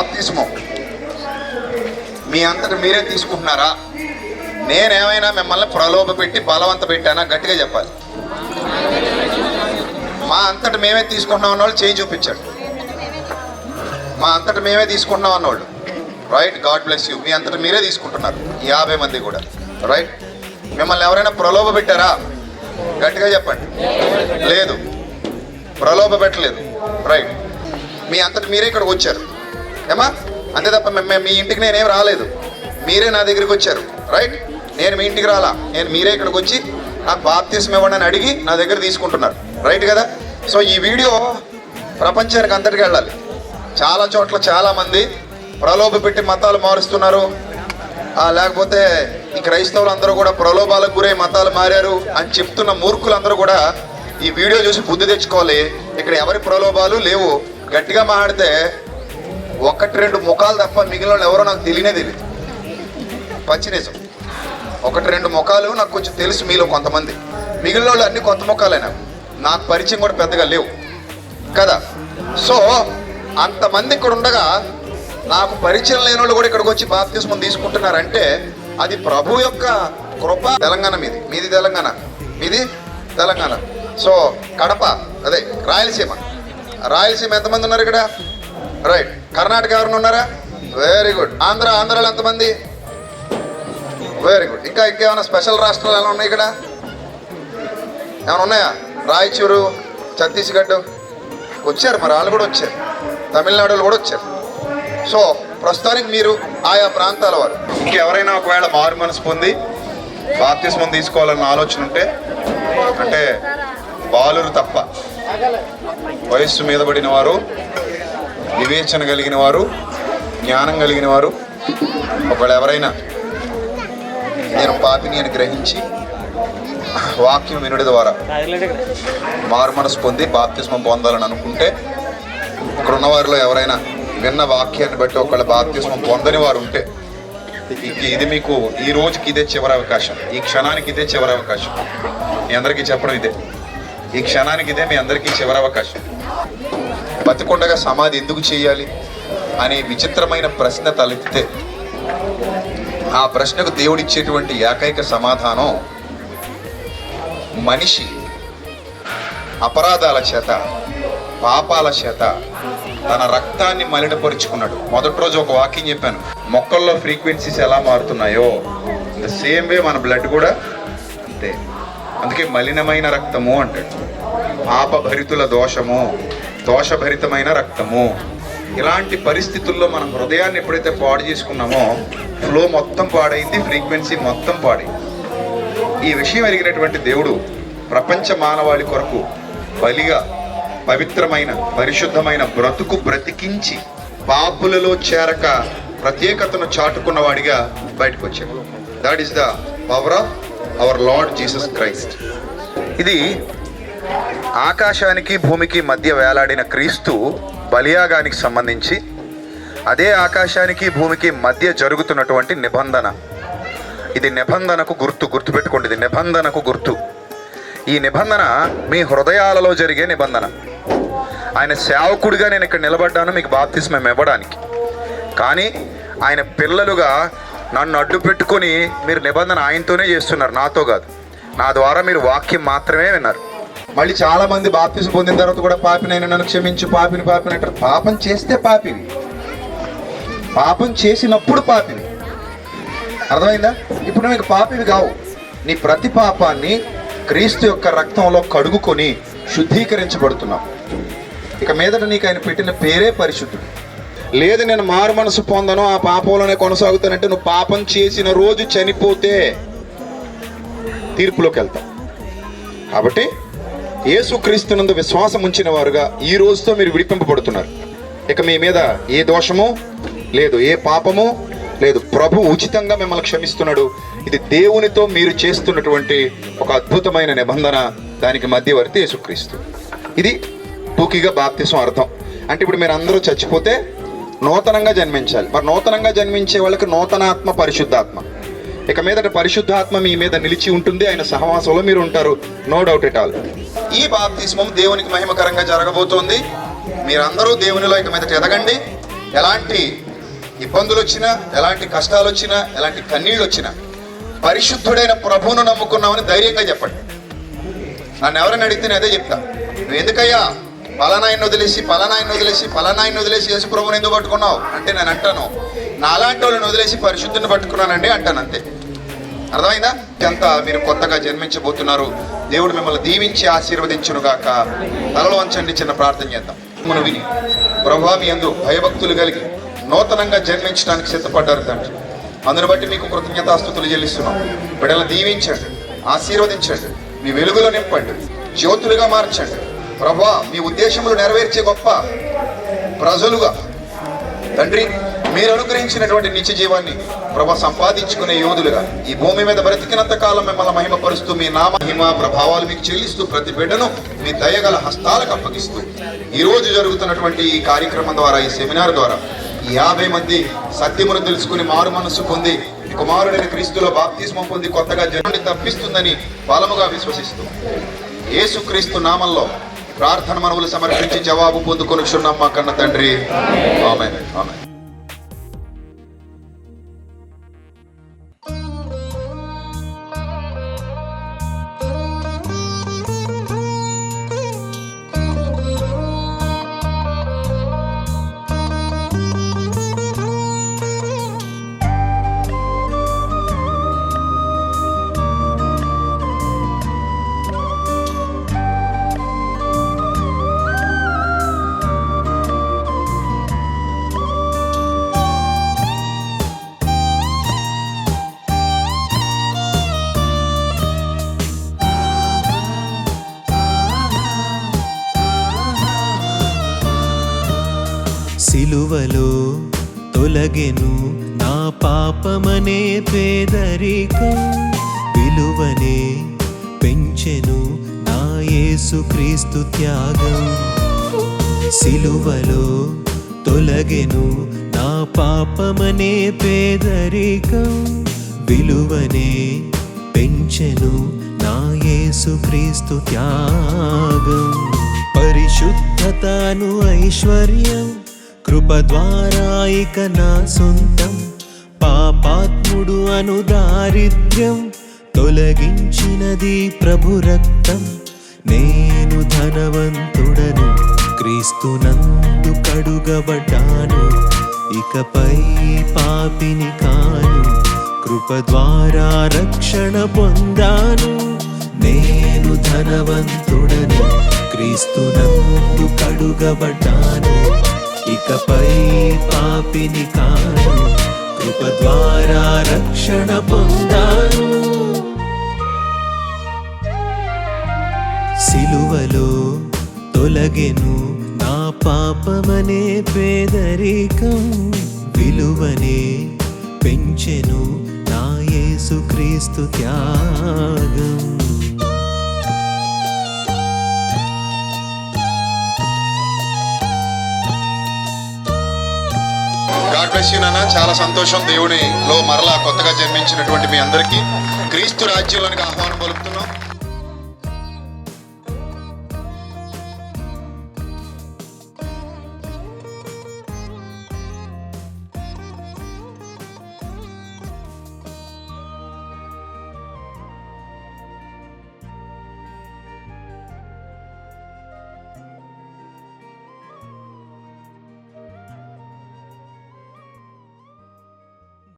బాప్తిస్మం మీ అంతటి మీరే తీసుకుంటున్నారా? నేనేమైనా మిమ్మల్ని ప్రలోభ పెట్టి బలవంత పెట్టానా? గట్టిగా చెప్పాలి. మా అంతటి మేమే తీసుకుంటున్నాం అన్నవాళ్ళు చేయి చూపించాడు. మా అంతటి మేమే తీసుకుంటున్నాం అన్నవాళ్ళు రైట్ గాడ్ బ్లెస్ యూ మీ అంతట మీరే తీసుకుంటున్నారు. యాభై మంది కూడా. రైట్ మిమ్మల్ని ఎవరైనా ప్రలోభ పెట్టారా? గట్టిగా చెప్పండి. లేదు. ప్రలోభ పెట్టలేదు. రైట్ మీ అంతటి మీరే ఇక్కడికి వచ్చారు. ఏమా? అంతే తప్ప మీ ఇంటికి నేనేం రాలేదు. మీరే నా దగ్గరికి వచ్చారు రైట్? నేను మీ ఇంటికి రాలా. నేను మీరే ఇక్కడికి వచ్చి నాకు బాప్తీసం ఇవ్వండి అని అడిగి నా దగ్గర తీసుకుంటున్నారు రైట్ కదా? సో ఈ వీడియో ప్రపంచానికి అంతటికి వెళ్ళాలి. చాలా చోట్ల చాలామంది ప్రలోభ పెట్టి మతాలు మారుస్తున్నారు. లేకపోతే ఈ క్రైస్తవులు అందరూ కూడా ప్రలోభాలకు గురై మతాలు మారారు అని చెప్తున్న మూర్ఖులందరూ కూడా ఈ వీడియో చూసి బుద్ధి తెచ్చుకోవాలి. ఇక్కడ ఎవరి ప్రలోభాలు లేవు. గట్టిగా మాట్లాడితే ఒకటి రెండు ముఖాలు తప్ప మిగిలిన వాళ్ళు ఎవరో నాకు తెలియనే తెలియదు. పచ్చి నిజం. ఒకటి రెండు ముఖాలు నాకు కొంచెం తెలుసు మీలో కొంతమంది. మిగిలిన వాళ్ళు అన్ని కొత్త ముఖాలైనా నాకు పరిచయం కూడా పెద్దగా లేవు. కదా? సో అంతమంది ఇక్కడ ఉండగా నాకు పరిచయం లేని వాళ్ళు కూడా ఇక్కడికి వచ్చి బాప్తిస్మం తీసుకుంటున్నారంటే అది ప్రభు యొక్క కృప తెలంగాణ మీది. మీది తెలంగాణ. మీది తెలంగాణ. సో కడప. అదే రాయలసీమ. రాయలసీమ ఎంతమంది ఉన్నారు ఇక్కడ? రైట్. కర్ణాటక ఎవరిని ఉన్నారా? వెరీ గుడ్ ఆంధ్ర ఆంధ్రాలో ఎంతమంది? వెరీ గుడ్ ఇంకా ఇంకేమైనా స్పెషల్ రాష్ట్రాలు ఏమైనా ఉన్నాయి ఇక్కడ? ఏమైనా ఉన్నాయా? రాయచూరు ఛత్తీస్గఢ్. వచ్చారు మరి వాళ్ళు కూడా వచ్చారు. తమిళనాడులో కూడా వచ్చారు. సో ప్రస్తుతానికి మీరు ఆయా ప్రాంతాల వారు. ఇంకెవరైనా ఒకవేళ మారు మనసు పొంది బాప్తిస్మం తీసుకోవాలన్న ఆలోచన ఉంటే అంటే బాలురు తప్ప వయస్సు మీద పడిన వారు వివేచన కలిగిన వారు జ్ఞానం కలిగిన వారు ఒకవేళ ఎవరైనా నేను పాపిని అని గ్రహించి వాక్యం వినుడి ద్వారా మారు మనసు పొంది బాప్తిస్మం పొందాలని అనుకుంటే ఇక్కడ ఉన్నవారిలో ఎవరైనా విన్న వాక్యాన్ని బట్టి ఒకళ్ళ బాప్తిస్మం పొందని వారు ఉంటే ఇది మీకు ఈ రోజుకి ఇదే చివరి అవకాశం. ఈ క్షణానికి ఇదే చివరి అవకాశం. మీ అందరికీ చెప్పడం ఇదే. ఈ క్షణానికి ఇదే మీ అందరికీ చివరి అవకాశం. బతికొండగా సమాధి ఎందుకు చేయాలి అనే విచిత్రమైన ప్రశ్న తలెత్తితే ఆ ప్రశ్నకు దేవుడిచ్చేటువంటి ఏకైక సమాధానం మనిషి అపరాధాల చేత పాపాల చేత తన రక్తాన్ని మలినపరుచుకున్నాడు. మొదటి రోజు ఒక వాకింగ్ చెప్పాను. మొక్కల్లో ఫ్రీక్వెన్సీస్ ఎలా మారుతున్నాయో ద సేమ్ వే మన బ్లడ్ కూడా అంతే. అందుకే మలినమైన రక్తము అంటాడు. పాపభరితుల దోషము. దోషభరితమైన రక్తము. ఇలాంటి పరిస్థితుల్లో మనం హృదయాన్ని ఎప్పుడైతే పాడు చేసుకున్నామో ఫ్లో మొత్తం పాడైంది ఫ్రీక్వెన్సీ మొత్తం పాడైంది. ఈ విషయం ఎరిగినటువంటి దేవుడు ప్రపంచ మానవాళి కొరకు బలిగా పవిత్రమైన పరిశుద్ధమైన బ్రతుకు బ్రతికించి పాపులలో చేరక ప్రత్యేకతను చాటుకున్నవాడిగా బయటకు వచ్చాడు that is the power of our Lord Jesus Christ ఇది ఆకాశానికి భూమికి మధ్య వేలాడిన క్రీస్తు బలియాగానికి సంబంధించి అదే ఆకాశానికి భూమికి మధ్య జరుగుతున్నటువంటి నిబంధన. ఇది నిబంధనకు గుర్తు గుర్తుపెట్టుకోండి ఇది నిబంధనకు గుర్తు. ఈ నిబంధన మీ హృదయాలలో జరిగే నిబంధన. ఆయన సేవకుడిగా నేను ఇక్కడ నిలబడ్డాను మీకు బాప్తిస్మం ఇవ్వడానికి. కానీ ఆయన పిల్లలుగా నన్ను అడ్డు పెట్టుకొని మీరు నిబంధన ఆయనతోనే చేస్తున్నారు నాతో కాదు. నా ద్వారా మీరు వాక్యం మాత్రమే విన్నారు. మళ్ళీ చాలా మంది బాప్తిసం పొందిన తర్వాత కూడా పాపినైనా నన్ను క్షమించు పాపిని పాపిని అంటారు. పాపం చేస్తే పాపివి పాపం చేసినప్పుడు పాపివి అర్థమైందా? ఇప్పుడు నీకు పాపివి కావు. నీ ప్రతి పాపాన్ని క్రీస్తు యొక్క రక్తంలో కడుగుకొని శుద్ధీకరించబడుతున్నావు. ఇక మీదట నీకు ఆయన పెట్టిన పేరే పరిశుద్ధుడు. లేదు నేను మారు మనసు పొందను ఆ పాపంలోనే కొనసాగుతానంటే నువ్వు పాపం చేసిన రోజు చనిపోతే తీర్పులోకి వెళ్తావు. కాబట్టి యేసుక్రీస్తునందు విశ్వాసం ఉంచిన వారుగా ఈ రోజుతో మీరు విడిపింపబడుతున్నారు. ఇక మీ మీద ఏ దోషము లేదు ఏ పాపము లేదు ప్రభు ఉచితంగా మిమ్మల్ని క్షమిస్తున్నాడు. ఇది దేవునితో మీరు చేస్తున్నటువంటి ఒక అద్భుతమైన నిబంధన దానికి మధ్యవర్తి యేసుక్రీస్తు. ఇది టూకీగా బాప్తిసం అర్థం. అంటే ఇప్పుడు మీరు అందరూ చచ్చిపోతే నూతనంగా జన్మించాలి. మరి నూతనంగా జన్మించే వాళ్ళకి నూతనాత్మ పరిశుద్ధాత్మ. ఇక మీదట పరిశుద్ధాత్మ మీ మీద నిలిచి ఉంటుంది. ఆయన సహవాసంలో మీరు ఉంటారు. నో డౌట్ ఎట్ ఆల్ ఈ బాప్తిస్మం దేవునికి మహిమకరంగా జరగబోతోంది. మీరందరూ దేవునిలో ఇక మీదట ఎదగండి. ఎలాంటి ఇబ్బందులు వచ్చినా ఎలాంటి కష్టాలు వచ్చినా ఎలాంటి కన్నీళ్ళు వచ్చినా పరిశుద్ధుడైన ప్రభువును నమ్ముకున్నామని ధైర్యంగా చెప్పండి. నన్ను ఎవరైనా అడిగితే నేను అదే చెప్తా. నువ్వు ఎందుకయ్యా పలానాయన్ని వదిలేసి పలానాయన్ని వదిలేసి పలానాయన్ని వదిలేసి యేసు ప్రభుని ఎందుకు పట్టుకున్నావు? అంటే నేను అంటాను నా అలాంటి వాళ్ళని వదిలేసి పరిశుద్ధిని పట్టుకున్నానండి అంటాను అంతే. అర్థమైందా? ఎంత మీరు కొత్తగా జన్మించబోతున్నారు. దేవుడు మిమ్మల్ని దీవించి ఆశీర్వదించును గాక తలలో వంచండి చిన్న ప్రార్థన చేద్దాం. మనం విని. ప్రభా మీ అందు భయభక్తులు కలిగి నూతనంగా జన్మించడానికి సిద్ధపడ్డారు తండ్రి. అందును బట్టి మీకు కృతజ్ఞతాస్తుతులు చెల్లిస్తున్నాం. బిడ్డలు దీవించండి ఆశీర్వదించండి మీ వెలుగులో నింపండి జ్యోతులుగా మార్చండి. ప్రభా మీ ఉద్దేశములు నెరవేర్చే గొప్ప ప్రజలుగా తండ్రి మీరు అనుగ్రహించినటువంటి నిత్య జీవాన్ని ప్రభ సంపాదించుకునే యోధులుగా ఈ భూమి మీద బ్రతికినంత కాలం మిమ్మల్ని మహిమపరుస్తూ మీ నామ మహిమ ప్రభావాలు మీకు చెల్లిస్తూ ప్రతి బిడ్డను మీ దయగల హస్తాలకు అప్పగిస్తూ ఈ రోజు జరుగుతున్నటువంటి ఈ కార్యక్రమం ద్వారా ఈ సెమినార్ ద్వారా ఈ యాభై మంది సత్యమును తెలుసుకుని మారు మనస్సు పొంది కుమారుడైన క్రీస్తులో బాప్తిస్మం పొంది కొత్తగా జనుడిని తప్పిస్తుందని బలముగా విశ్వసిస్తూ యేసుక్రీస్తు నామంలో ప్రార్థన మనవులు సమర్పించి జవాబు పొందుకొనుచున్నాం మా కన్న తండ్రి. ఆమె ఆమె సిలువలో తొలగెను నా పాపమనే పేదరికం విలువనే పెంచెను నా యేసుక్రీస్తు త్యాగం. సిలువలో తొలగెను నా పాపమనే పేదరికం విలువనే పెంచెను నా యేసుక్రీస్తు త్యాగం. పరిశుద్ధతను ఐశ్వర్యం కృప ద్వారా ఇక నా సొంతం. పాపాత్ముడు అను దారిద్ర్యం తొలగించినది ప్రభు రక్తం. నేను ధనవంతుడను క్రీస్తునందు కడుగబడ్డాను. ఇకపై పాపిని కాను కృప ద్వారా రక్షణ పొందాను. నేను ధనవంతుడను క్రీస్తునందు కడుగబడ్డాను. ఇకపై పాపిని కాను కృప ద్వారా రక్షణ పొందాను. సిలువలో తొలగెను నా పాపమనే పేదరికం. విలువనే పెంచెను నా యేసుక్రీస్తు త్యాగం. గాడ్ బ్లెస్ యూ నాన్న చాలా సంతోషం దేవునిలో మరలా కొత్తగా జన్మించినటువంటి మీ అందరికీ. క్రీస్తు రాజ్యంలోనికి ఆహ్వానం పలుకుతున్నాం.